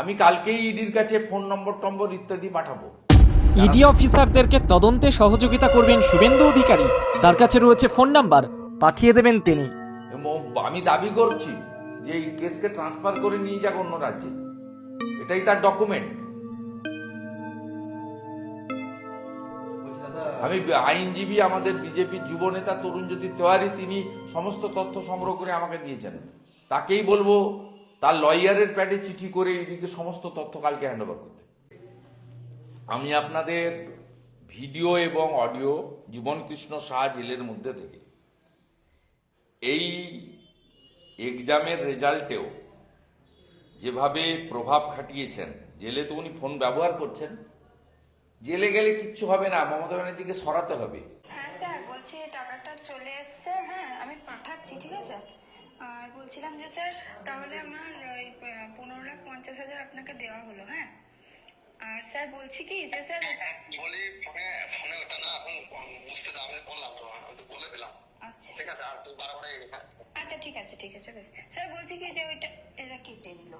আমি কালকেই ইডির কাছে ফোন নম্বর টম্বর ইত্যাদি পাঠাবো। ইডি অফিসারদেরকে তদন্তে সহযোগিতা করবেন শুভেন্দু অধিকারী। তার কাছে রয়েছে ফোন নাম্বার পাঠিয়ে দেবেন তিনি। আমি দাবি করছি যে এই কেসকে ট্রান্সফার করে নিয়ে যাক অন্য রাজ্যে। এটাই তার ডকুমেন্ট। আমি আইনজীবী আমাদের বিজেপির যুব নেতা তরুণজ্যোতি তেওয়ারি তিনি সমস্ত তথ্য সংগ্রহ করে আমাকে দিয়েছেন। তাকেই বলব তার লয়ারের প্যাডে চিঠি করে এদিকে সমস্ত তথ্য কালকে হ্যান্ড ওভার করতে। আমি আপনাদের ভিডিও এবং অডিও জীবন কৃষ্ণ শাহ জেলের মধ্যে থেকে এই এক্সামের রেজাল্টেও যেভাবে প্রভাব খাটিয়েছেন, জেলে তো উনি ফোন ব্যবহার করছেন, জেলে গেলে কিচ্ছু হবে না, মমতা ব্যানার্জিকে সরাতে হবে। হ্যাঁ স্যার, বলছি টাকাটা চলে এসছে হ্যাঁ আমি পাঠাচ্ছি, ঠিক আছে? আর বলছিলাম যে স্যার তাহলে আমার ওই পনেরো লাখ পঞ্চাশ হাজার আপনাকে দেওয়া হলো হ্যাঁ? আর স্যার বলছি কি যে স্যার বলি ফোনে ফোনে ওটা না এখন বুঝতে দাও আমি বললাম তো আমি তো বলে দিলাম। আচ্ছা। ঠিক আছে আর তুই বারবার আচ্ছা ঠিক আছে ঠিক আছে বেশ। স্যার বলছি কি যে ওইটা এরা কেটে নিল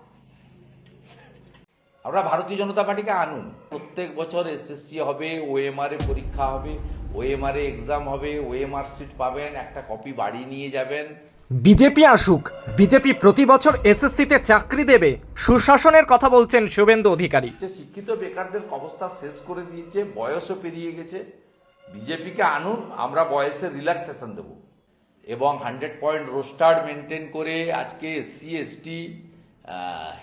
আমরা ভারতীয় জনতা পার্টিকে আনুন। প্রত্যেক বছর এসএসসি হবে ওএমআর এ পরীক্ষা হবে ওএমআর এক্সাম হবে ওএমআর সিট পাবেন একটা কপি বাড়ি নিয়ে যাবেন। বিজেপি আসুক বিজেপি প্রতি বছর এসএসসিতে চাকরি দেবে সুশাসনের কথা বলছেন শুভেন্দু অধিকারী। যে শিক্ষিত বেকারদের অবস্থা শেষ করে দিয়েছে বয়সও পেরিয়ে গেছে। বিজেপিকে আনুন আমরা বয়সে রিল্যাক্সেশন দেব। এবং হান্ড্রেড পয়েন্ট রোস্টার্ড মেনটেন করে আজকে SC ST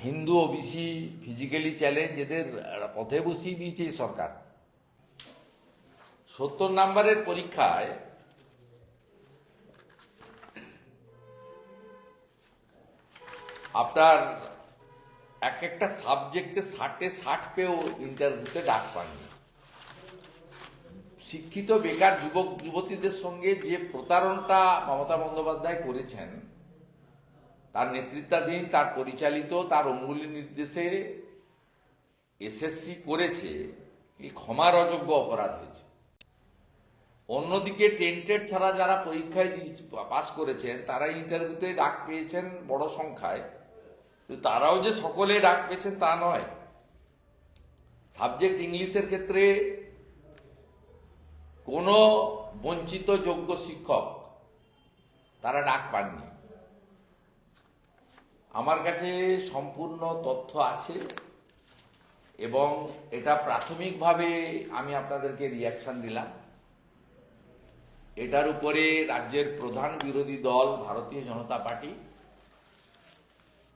Hindu OBC physically challenge এদের পথে বসিয়ে দিয়েছে এই সরকার। সত্তর নাম্বারের পরীক্ষায় আপনার এক একটা সাবজেক্টে ষাটে ষাট পেয়েও ইন্টারভিউতে ডাক পাননি। শিক্ষিত বেকার যুবক, যুবতীদের সঙ্গে যে প্রতারণটা মমতা বন্দ্যোপাধ্যায় করেছেন, তার নেতৃত্বাধীন, তার পরিচালিত, তার অঙ্গুলি নির্দেশে এসএসসি করেছে এই ক্ষমার অযোগ্য অপরাধ হয়েছে। অন্যদিকে টেন্টেড ছাড়া যারা পরীক্ষায় পাস করেছেন, তারা ইন্টারভিউতে ডাক পেয়েছেন বড় সংখ্যায়। তারাও যে সকলে ডাক পেয়েছেন তা নয়। সাবজেক্ট ইংলিশের ক্ষেত্রে কোনো বঞ্চিত যোগ্য শিক্ষক তারা ডাক পাননি। আমার কাছে সম্পূর্ণ তথ্য আছে এবং এটা প্রাথমিকভাবে আমি আপনাদেরকে রিয়াকশন দিলাম। এটার উপরে রাজ্যের প্রধান বিরোধী দল ভারতীয় জনতা পার্টি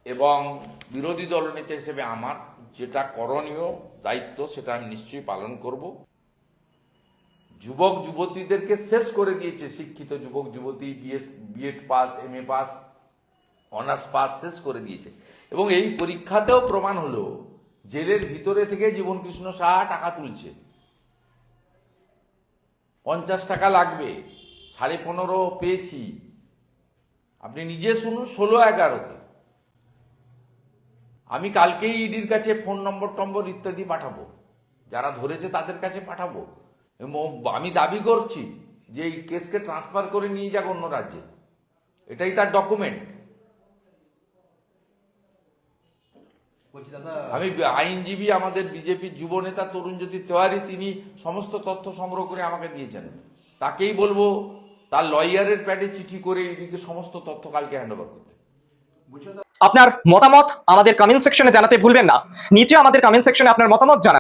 এবং বিরোধী দলনেতা হিসেবে আমার যেটা করণীয় দায়িত্ব, সেটা আমি নিশ্চয়ই পালন করব। যুবক যুবতীদেরকে শেষ করে দিয়েছে শিক্ষিত যুবক যুবতী BS BEd pass M A pass honours pass শেষ করে দিয়েছে। এবং এই পরীক্ষাতেও প্রমাণ হলো, জেলের ভিতরে থেকে জীবন কৃষ্ণ সাহা টাকা তুলছে। পঞ্চাশ টাকা লাগবে, সাড়ে পনেরো পেয়েছি। আপনি নিজে শুনুন, ষোলো এগারোতে। আমি কালকেই ইডির কাছে ফোন নম্বর টম্বর ইত্যাদি পাঠাবো। যারা ধরেছে তাদের কাছে পাঠাবো। আমি দাবি করছি যে এই কেসকে ট্রান্সফার করে নিয়ে যাক অন্য রাজ্যে। এটাই তার ডকুমেন্ট বলছি দাদা আমি আইনজীবী আমাদের বিজেপির যুব নেতা তরুণ জ্যোতি তেওয়ারি তিনি সমস্ত তথ্য সংগ্রহ করে আমাকে দিয়েছেন। তাকেই বলব তার লয়ারের প্যাডে চিঠি করে এদিকে সমস্ত তথ্য কালকে হ্যান্ড ওভার করতে। আপনার মতামত আমাদের কমেন্ট সেকশনে জানাতে ভুলবেন না। নিচে আমাদের কমেন্ট সেকশনে আপনার মতামত জানান।